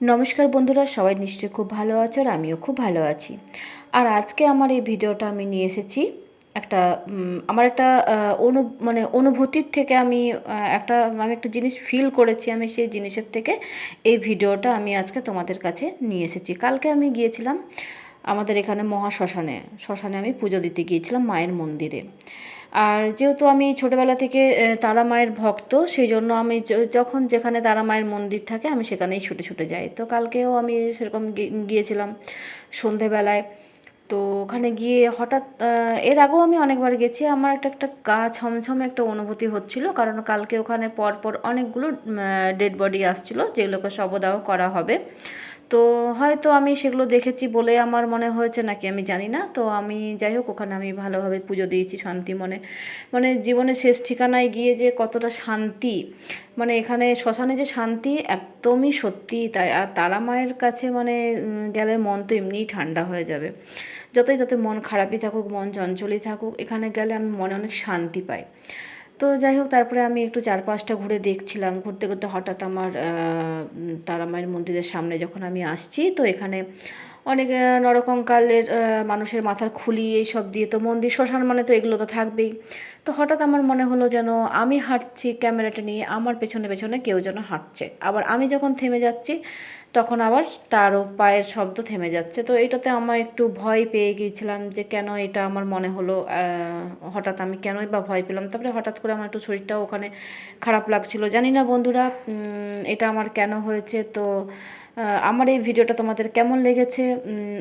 নমস্কার বন্ধুরা, সবাই নিশ্চয়ই খুব ভালো আছো আর আমিও খুব ভালো আছি। আর আজকে আমার এই ভিডিওটা আমি নিয়ে এসেছি একটা আমার একটা অনু মানে অনুভূতির থেকে আমি একটা আমি একটা জিনিস ফিল করেছি আমি সেই জিনিসের থেকে। এই ভিডিওটা আমি আজকে তোমাদের কাছে নিয়ে এসেছি। কালকে আমি গিয়েছিলাম আমাদের এখানে মহা শ্মশানে আমি পুজো দিতে গিয়েছিলাম মায়ের মন্দিরে। আর যেহেতু আমি ছোটোবেলা থেকে তারা মায়ের ভক্ত সেই জন্য আমি যখন যেখানে তারা মায়ের মন্দির থাকে, আমি সেখানেই ছুটে ছুটে যাই। তো কালকেও আমি সেরকম গিয়েছিলাম সন্ধেবেলায়। তো ওখানে গিয়ে হঠাৎ এর আগেও আমি অনেকবার গেছি। আমার একটা একটা গা ছমছমে একটা অনুভূতি হচ্ছিল, কারণ কালকে ওখানে পরপর অনেকগুলো ডেড বডি আসছিল, যেগুলোকে শবদাহ করা হবে। তো হয়তো আমি সেগুলো দেখেছি বলে আমার মনে হয়েছে নাকি আমি জানি না। তো আমি যাই হোক, ওখানে আমি ভালোভাবে পুজো দিয়েছি শান্তি মনে। মানে জীবনের শেষ ঠিকানায় গিয়ে যে কতটা শান্তি মানে এখানে শ্মশানে যে শান্তি একদমই সত্যি তাই। আর তারা মায়ের কাছে মানে গেলে মন তো এমনিই ঠান্ডা হয়ে যাবে। যতই তাতে মন খারাপই থাকুক, মন চঞ্চলই থাকুক, এখানে গেলে আমি মনে অনেক শান্তি পাই। তো যাই হোক, তারপরে আমি একটু চারপাশটা ঘুরে দেখছিলাম। ঘুরতে ঘুরতে হঠাৎ আমার তারা মায়ের মন্দিরের সামনে যখন আমি আসছি, তো এখানে অনেক নরকঙ্কালের মানুষের মাথার খুলি এইসব দিয়ে তো মন্দির, শ্মশান মানে তো এগুলো তো থাকবেই। তো হঠাৎ আমার মনে হলো যেন আমি হাঁটছি ক্যামেরাটা নিয়ে, আমার পেছনে পেছনে কেউ যেন হাঁটছে। আবার আমি যখন থেমে যাচ্ছি, তখন আবার তারও পায়ের শব্দ থেমে যাচ্ছে। তো এটাতে আমার একটু ভয় পেয়ে গিয়েছিলাম যে কেন এটা আমার মনে হলো হঠাৎ আমি কেনই বা ভয় পেলাম। তারপরে হঠাৎ করে আমার একটু শরীরটাও ওখানে খারাপ লাগছিল। জানি না বন্ধুরা এটা আমার কেন হয়েছে? তো আমার এই ভিডিওটা তোমাদের কেমন লেগেছে?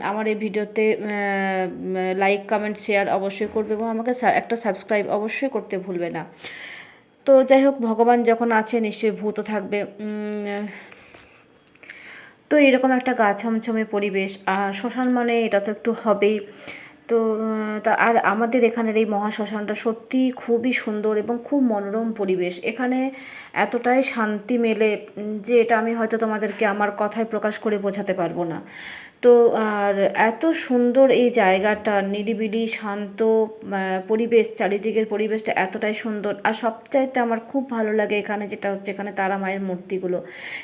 আমার এই ভিডিওতে লাইক কমেন্ট শেয়ার অবশ্যই করবে এবং আমাকে একটা সাবস্ক্রাইব অবশ্যই করতে ভুলবে না। তো যাই হোক, ভগবান যখন আছে নিশ্চয়ই ভূত থাকবে। তো এরকম একটা গা ছমছমে পরিবেশ। আর শ্মশান মানে এটা তো একটু হবেই। তো তা আর আমাদের এখানের এই মহাশ্মশানটা সত্যি খুবই সুন্দর এবং খুব মনোরম পরিবেশ। এখানে এতটাই শান্তি মেলে যে এটা আমি হয়তো তোমাদেরকে আমার কথায় প্রকাশ করে বোঝাতে পারব না। তো আর এত সুন্দর এই জায়গাটা, নিরিবিলি, শান্ত পরিবেশ, চারিদিকের পরিবেশটা এতটাই সুন্দর। আর সবচাইতে আমার খুব ভালো লাগে এখানে যেটা হচ্ছে এখানে তারা মায়ের মূর্তিগুলো।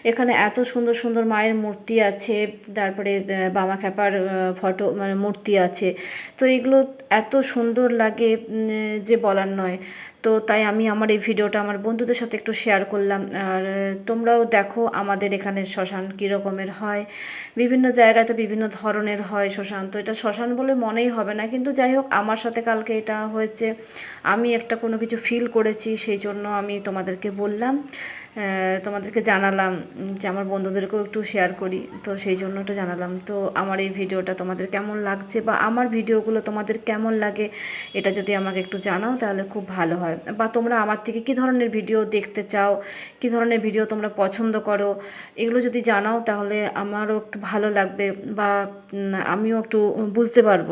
এখানে এত সুন্দর সুন্দর মায়ের মূর্তি আছে, তারপরে বামা খ্যাপার ফটো মানে মূর্তি আছে। তো এগুলো এত সুন্দর লাগে যে বলার নয়। তো তাই আমি আমার এই ভিডিওটা আমার বন্ধুদের সাথে একটু শেয়ার করলাম। আর তোমরাও দেখো আমাদের এখানে শ্মশান কী রকমের হয়। বিভিন্ন জায়গায় তো বিভিন্ন ধরনের হয় শ্মশান। তো এটা শ্মশান বলে মনেই হবে না। কিন্তু যাই হোক, আমার সাথে কালকে এটা হয়েছে। আমি একটা কোনো কিছু ফিল করেছি, সেই জন্য আমি তোমাদেরকে বললাম। তোমাদেরকে জানালাম যে আমার বন্ধুদেরকেও একটু শেয়ার করি। তো সেই জন্য একটু জানালাম। তো আমার এই ভিডিওটা তোমাদের কেমন লাগছে বা আমার ভিডিওগুলো তোমাদের কেমন লাগে এটা যদি আমাকে একটু জানাও তাহলে খুব ভালো হয়। বা তোমরা আমার থেকে কী ধরনের ভিডিও দেখতে চাও, কী ধরনের ভিডিও তোমরা পছন্দ করো, এগুলো যদি জানাও তাহলে আমারও একটু ভালো লাগবে বা আমিও একটু বুঝতে পারব।